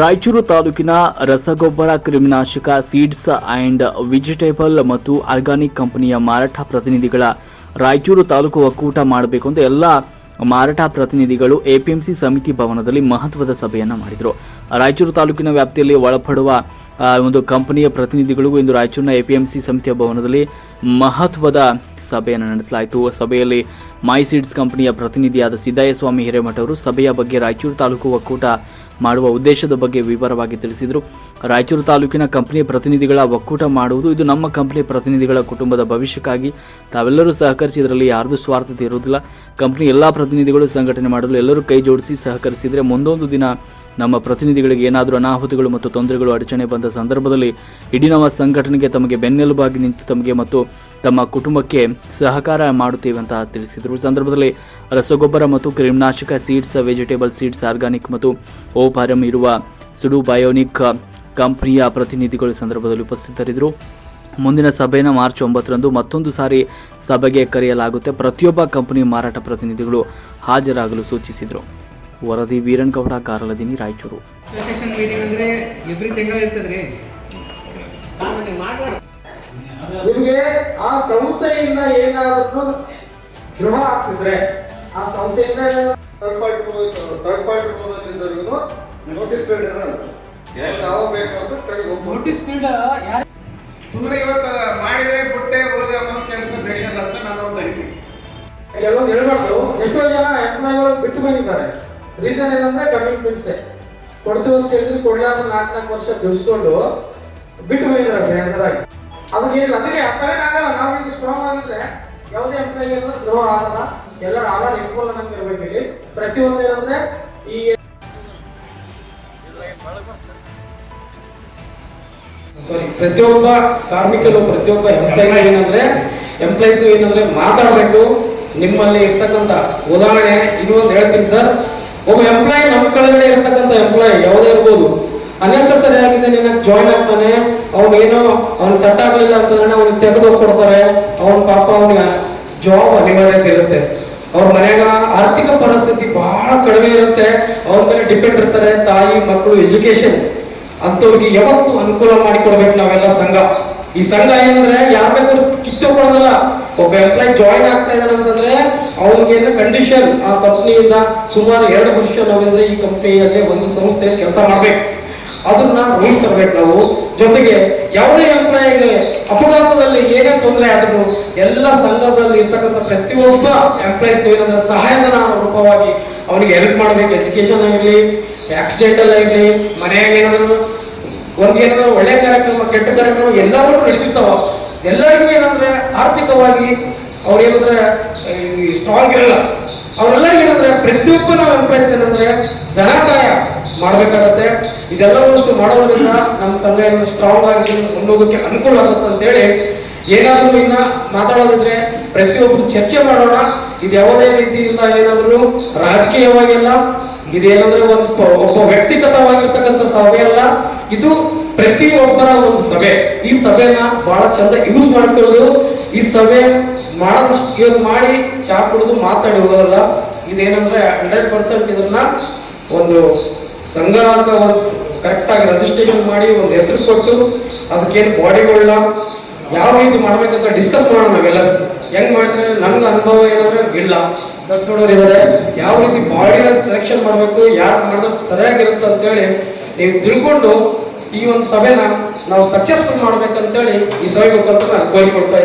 ರಾಯಚೂರು ತಾಲೂಕಿನ ರಸಗೊಬ್ಬರ, ಕ್ರಿಮಿನಾಶಕ, ಸೀಡ್ಸ್ ಅಂಡ್ ವೆಜಿಟೇಬಲ್ ಮತ್ತು ಆರ್ಗಾನಿಕ್ ಕಂಪನಿಯ ಮಾರಾಟ ಪ್ರತಿನಿಧಿಗಳ ರಾಯಚೂರು ತಾಲೂಕು ಒಕ್ಕೂಟ ಮಾಡಬೇಕು ಅಂತ ಎಲ್ಲ ಮಾರಾಟ ಪ್ರತಿನಿಧಿಗಳು ಎಪಿಎಂಸಿ ಸಮಿತಿ ಭವನದಲ್ಲಿ ಮಹತ್ವದ ಸಭೆಯನ್ನು ಮಾಡಿದರು. ರಾಯಚೂರು ತಾಲೂಕಿನ ವ್ಯಾಪ್ತಿಯಲ್ಲಿ ಒಳಪಡುವ ಒಂದು ಕಂಪನಿಯ ಪ್ರತಿನಿಧಿಗಳಿಗೂ ಇಂದು ರಾಯಚೂರಿನ ಎಪಿಎಂಸಿ ಸಮಿತಿಯ ಭವನದಲ್ಲಿ ಮಹತ್ವದ ಸಭೆಯನ್ನು ನಡೆಸಲಾಯಿತು. ಸಭೆಯಲ್ಲಿ ಮೈ ಸೀಡ್ಸ್ ಕಂಪನಿಯ ಪ್ರತಿನಿಧಿಯಾದ ಸಿದ್ದಯ್ಯಸ್ವಾಮಿ ಹಿರೇಮಠ ಅವರು ಸಭೆಯ ಬಗ್ಗೆ ರಾಯಚೂರು ತಾಲೂಕು ಒಕ್ಕೂಟ ಮಾಡುವ ಉದ್ದೇಶದ ಬಗ್ಗೆ ವಿವರವಾಗಿ ತಿಳಿಸಿದರು. ರಾಯಚೂರು ತಾಲೂಕಿನ ಕಂಪನಿ ಪ್ರತಿನಿಧಿಗಳ ಒಕ್ಕೂಟ ಮಾಡುವುದು ಇದು ನಮ್ಮ ಕಂಪನಿ ಪ್ರತಿನಿಧಿಗಳ ಕುಟುಂಬದ ಭವಿಷ್ಯಕ್ಕಾಗಿ. ತಾವೆಲ್ಲರೂ ಸಹಕರಿಸಿ ಇದರಲ್ಲಿ ಯಾರದೂ ಸ್ವಾರ್ಥತೆ ಇರುವುದಿಲ್ಲ ಕಂಪನಿ ಎಲ್ಲ ಪ್ರತಿನಿಧಿಗಳು ಸಂಘಟನೆ ಮಾಡಲು ಎಲ್ಲರೂ ಕೈ ಜೋಡಿಸಿ ಸಹಕರಿಸಿದರೆ ಮುಂದೊಂದು ದಿನ ನಮ್ಮ ಪ್ರತಿನಿಧಿಗಳಿಗೆ ಏನಾದರೂ ಅನಾಹುತಗಳು ಮತ್ತು ತೊಂದರೆಗಳು ಅಡಚಣೆ ಬಂದ ಸಂದರ್ಭದಲ್ಲಿ ಇಡೀ ನಮ್ಮ ಸಂಘಟನೆಗೆ ತಮಗೆ ಬೆನ್ನೆಲುಬಾಗಿ ನಿಂತು ತಮಗೆ ಮತ್ತು ತಮ್ಮ ಕುಟುಂಬಕ್ಕೆ ಸಹಕಾರ ಮಾಡುತ್ತೇವೆ ಅಂತ ತಿಳಿಸಿದರು. ಸಂದರ್ಭದಲ್ಲಿ ರಸಗೊಬ್ಬರ ಮತ್ತು ಕ್ರಿಮಿನಾಶಕ ಸೀಡ್ಸ್, ವೆಜಿಟೇಬಲ್ ಸೀಡ್ಸ್, ಆರ್ಗಾನಿಕ್ ಮತ್ತು ಓಪಾರಂ ಇರುವ ಸುಡು ಬಯೋನಿಕ್ ಕಂಪನಿಯ ಪ್ರತಿನಿಧಿಗಳು ಸಂದರ್ಭದಲ್ಲಿ ಉಪಸ್ಥಿತರಿದ್ದರು. ಮುಂದಿನ ಸಭೆಯನ್ನು ಮಾರ್ಚ್ ಒಂಬತ್ತರಂದು ಮತ್ತೊಂದು ಸಾರಿ ಸಭೆಗೆ ಕರೆಯಲಾಗುತ್ತೆ. ಪ್ರತಿಯೊಬ್ಬ ಕಂಪನಿ ಮಾರಾಟ ಪ್ರತಿನಿಧಿಗಳು ಹಾಜರಾಗಲು ಸೂಚಿಸಿದರು. ವರದಿ ವೀರನ್ಗೌಡ ಕಾರಲದಿನಿ, ರಾಯಚೂರು. ನಿಮಗೆ ಆ ಸಂಸ್ಥೆಯಿಂದ ಏನಾದ್ರೂ ಗೃಹ ಆಗ್ತಿದ್ರೆ ಆ ಸಂಸ್ಥೆಯಿಂದ ಥರ್ಡ್ ಪಾರ್ಟಿ ಥರ್ಡ್ ಪಾರ್ಟಿ ಹೋಗೋದ್ರಿಂದರಿಗೂ ನೋಟಿಸ್ ಪೀರಿಯಡ್ ಇರಲ್ಲ ಯಾವ ಬೇಕಾದ್ರೂ ತೆಗೆದು ನೋಟಿಸ್ ಪೀರಿಯಡ್ ಯಾರು? ಸುಮ್ಮನೆ ಇವತ್ತು ಮಾಡಿದೆ ಬಿಟ್ಟೆ ಹೋದೆ ಅನ್ನೋ ಕೆಲಸ ಬೇಷಲ್ಲ ಅಂತ ನಾನು ಒಂದು ಅನಿಸಿಕೆ ಕೆಲವೊಂದು ಹೇಳ್ಬಾರ್ದು ಎಷ್ಟೋ ಜನ ಎಂಪ್ಲಾಯಿಗಳು ಬಿಟ್ಟು ಬಂದಿದ್ದಾರೆ. ರೀಸನ್ ಏನಂದ್ರೆ ಕಮಿಟ್ಮೆಂಟ್ಸೆ ಕೊಡ್ತೀವಿ ಅಂತ ಹೇಳಿದ್ರೆ ಕೊಡ್ಲಾರ್ದು ನಾಲ್ಕು ನಾಲ್ಕು ವರ್ಷ ದುಡಿಸ್ಕೊಂಡು ಬಿಟ್ಟು ಬಂದಿದ್ದಾರೆ ಬೇಸರಾಗಿ ಏನಿಲ್ಲ ಅದಕ್ಕೆ ಅರ್ಥವೇನಾಗಲ್ಲ ನಾವು ಇಲ್ಲಿ ಸ್ಟ್ರಾಂಗ್ ಆಗಿದ್ರೆ ಯಾವುದೇ ಎಂಪ್ಲಾಯಿ ಅಂದ್ರೆ ದ್ರೋಹ ಆಗಲ್ಲ. ಎಲ್ಲರೂ ಆಧಾರ ಇಟ್ಕೊಳ್ಳ ನಮ್ಗೆ ಇರ್ಬೇಕು ಇಲ್ಲಿ ಪ್ರತಿಯೊಂದು ಏನಂದ್ರೆ ಈ ಸಾರಿ ಪ್ರತಿಯೊಬ್ಬ ಕಾರ್ಮಿಕರು, ಪ್ರತಿಯೊಬ್ಬ ಎಂಪ್ಲಾಯಿ ಏನಂದ್ರೆ ಎಂಪ್ಲಾಯ್ಸ್ ಏನಂದ್ರೆ ಮಾತಾಡಬೇಕು. ನಿಮ್ಮಲ್ಲಿ ಇರ್ತಕ್ಕಂಥ ಉದಾಹರಣೆ ಇನ್ನೊಂದು ಹೇಳ್ತೀನಿ ಸರ್ ಒಬ್ಬ ಎಂಪ್ಲಾಯಿ ನಮ್ಮ ಕಡೆ ಇರ್ತಕ್ಕಂಥ ಎಂಪ್ಲಾಯಿ ಯಾವುದೇ ಇರ್ಬೋದು ಅನೆಸೆಸರಿ ಆಗಿದೆ ನಿನ್ನ ಜಾಯ್ನ್ ಆಗ್ತಾನೆ. ಏನೋ, ಅವ್ನು ಸೆಟ್ ಆಗ್ಲಿಲ್ಲ ಅಂತಂದ್ರೆ ಅವ್ನಿಗೆ ತೆಗೆದು ಕೊಡ್ತಾರೆ. ಅವ್ನ ಪಾಪ ಅವನಿಗೆ ಜಾಬ್ ಅನಿವಾರ್ಯತೆ ಇರುತ್ತೆ. ಅವ್ರ ಮನೆಯಾಗ ಆರ್ಥಿಕ ಪರಿಸ್ಥಿತಿ ಬಹಳ ಕಡಿಮೆ ಇರುತ್ತೆ. ಅವ್ರ ಮೇಲೆ ಡಿಪೆಂಡ್ ಇರ್ತಾರೆ ತಾಯಿ ಮಕ್ಕಳು ಎಜುಕೇಶನ್ ಅಂತವ್ರಿಗೆ ಯಾವತ್ತು ಅನುಕೂಲ ಮಾಡಿಕೊಡ್ಬೇಕು ನಾವೆಲ್ಲ ಸಂಘ. ಈ ಸಂಘ ಏನಂದ್ರೆ ಯಾರ ಬೇಕಾದ್ರೂ ಕಿತ್ತು ಒಬ್ಬ ಎಂಪ್ಲಾಯ್ ಜಾಯಿನ್ ಆಗ್ತಾ ಇದ್ದಾನೆ ಅಂತಂದ್ರೆ ಅವ್ನಿಗೆ ಕಂಡೀಷನ್ ಆ ಕಂಪ್ನಿಯಿಂದ ಸುಮಾರು ಎರಡು ವರ್ಷ ನಾವಂದ್ರೆ ಈ ಕಂಪ್ನಿಯಲ್ಲಿ ಒಂದು ಸಂಸ್ಥೆಯಲ್ಲಿ ಕೆಲಸ ಮಾಡ್ಬೇಕು. ಅದನ್ನ ರೂಲ್ಸ್ ನಾವು. ಜೊತೆಗೆ ಯಾವುದೇ ಎಂಪ್ಲಾಯಿಗೆ ಅಪಘಾತದಲ್ಲಿ ಏನೇ ತೊಂದರೆ ಆದರೂ ಎಲ್ಲ ಸಂಘದಲ್ಲಿ ಇರ್ತಕ್ಕಂಥ ಪ್ರತಿಯೊಬ್ಬ ಎಂಪ್ಲಾಯ್ಸ್ ಏನಂದ್ರೆ ಸಹಾಯಧನ ರೂಪವಾಗಿ ಅವನಿಗೆ ಹೆಲ್ಪ್ ಮಾಡಬೇಕು. ಎಜುಕೇಶನ್ ಆಗಲಿ ಆಕ್ಸಿಡೆಂಟಲ್ ಆಗಲಿ ಮನೆಯಾಗ ಏನಾದ್ರು ಒಂದು ಏನಾದ್ರು ಒಳ್ಳೆ ಕಾರ್ಯಕ್ರಮ, ಕೆಟ್ಟ ಕಾರ್ಯಕ್ರಮ ಎಲ್ಲವೂ ನಡೀತಿರ್ತಾವ. ಎಲ್ಲರಿಗೂ ಏನಂದ್ರೆ ಆರ್ಥಿಕವಾಗಿ ಅವ್ರು ಏನಂದ್ರೆ ಸ್ಟ್ರಾಂಗ್ ಇರಲ್ಲ ಅವರೆಲ್ಲರಿಗೂ ಏನಂದ್ರೆ ಪ್ರತಿಯೊಬ್ಬ ನಾವು ಎಂಪ್ಲಾಯ್ಸ್ ಏನಂದ್ರೆ ಧನ ಸಹಾಯ ಮಾಡ್ಬೇಕಾಗತ್ತೆ. ಇದೆಲ್ಲವಷ್ಟು ಮಾಡೋದ್ರಿಂದ ನಮ್ಮ ಸಂಘ ಏನು ಸ್ಟ್ರಾಂಗ್ ಆಗಿ ಮುಂದೋಗಕ್ಕೆ ಅನುಕೂಲ ಆಗುತ್ತೆ ಅಂತೇಳಿ ಏನಾದ್ರೂ ಇನ್ನ ಮಾತಾಡೋದಿದ್ರೆ ಪ್ರತಿಯೊಬ್ಬರು ಚರ್ಚೆ ಮಾಡೋಣ. ಇದು ಯಾವುದೇ ರೀತಿಯಿಂದ ಏನಾದರೂ ರಾಜಕೀಯವಾಗಿ ಅಲ್ಲ ಇದೇನಂದ್ರೆ ಒಂದು ಒಬ್ಬ ವ್ಯಕ್ತಿಗತವಾಗಿರ್ತಕ್ಕಂಥ ಸಭೆ ಅಲ್ಲ. ಇದು ಪ್ರತಿಯೊಬ್ಬರ ಒಂದು ಸಭೆ. ಈ ಸಭೆನ ಬಹಳ ಚಂದ ಯೂಸ್ ಮಾಡ್ಕೊಳ್ಳೋದು. ಈ ಸಭೆ ಮಾಡದಷ್ಟು ಇವತ್ತು ಮಾಡಿ ಚಾ ಕುಡಿದು ಮಾತಾಡಿ ಹೋಗೋದಲ್ಲ, ಇದೇನಂದ್ರೆ ಹಂಡ್ರೆಡ್ ಪರ್ಸೆಂಟ್ ಇದನ್ನ ಒಂದು ಸಂಘ ಅಂತ ಒಂದು ಕರೆಕ್ಟ್ ಆಗಿ ರಿಜಿಸ್ಟ್ರೇಷನ್ ಮಾಡಿ ಒಂದು ಹೆಸರು ಕೊಟ್ಟು ಅದಕ್ಕೇನು ಬಾಡಿಗಳನ್ನ ಯಾವ ರೀತಿ ಮಾಡ್ಬೇಕಂತ ಡಿಸ್ಕಸ್ ಮಾಡೋಣ ನಾವೆಲ್ಲರೂ ಹೆಂಗ್ ಮಾಡಿದ್ರೆ ನಮ್ಗೆ ಅನುಭವ ಏನಂದ್ರೆ ಇಲ್ಲ. ದೊಡ್ಡೋರು ಇದಾರೆ, ಯಾವ ರೀತಿ ಬಾಡಿನ ಸೆಲೆಕ್ಷನ್ ಮಾಡಬೇಕು, ಯಾರು ಮಾಡಿದ್ರೆ ಸರಿಯಾಗಿರುತ್ತೆ ಅಂತೇಳಿ ನೀವು ತಿಳ್ಕೊಂಡು ಈ ಒಂದು ಸಭೆನ ನಾವು ಸಕ್ಸಸ್ಫುಲ್ ಮಾಡ್ಬೇಕಂತೇಳಿ ಈ ಸಭೆ ಮುಖಾಂತರ ನಾನು ಕೋರಿಕೊಡ್ತಾ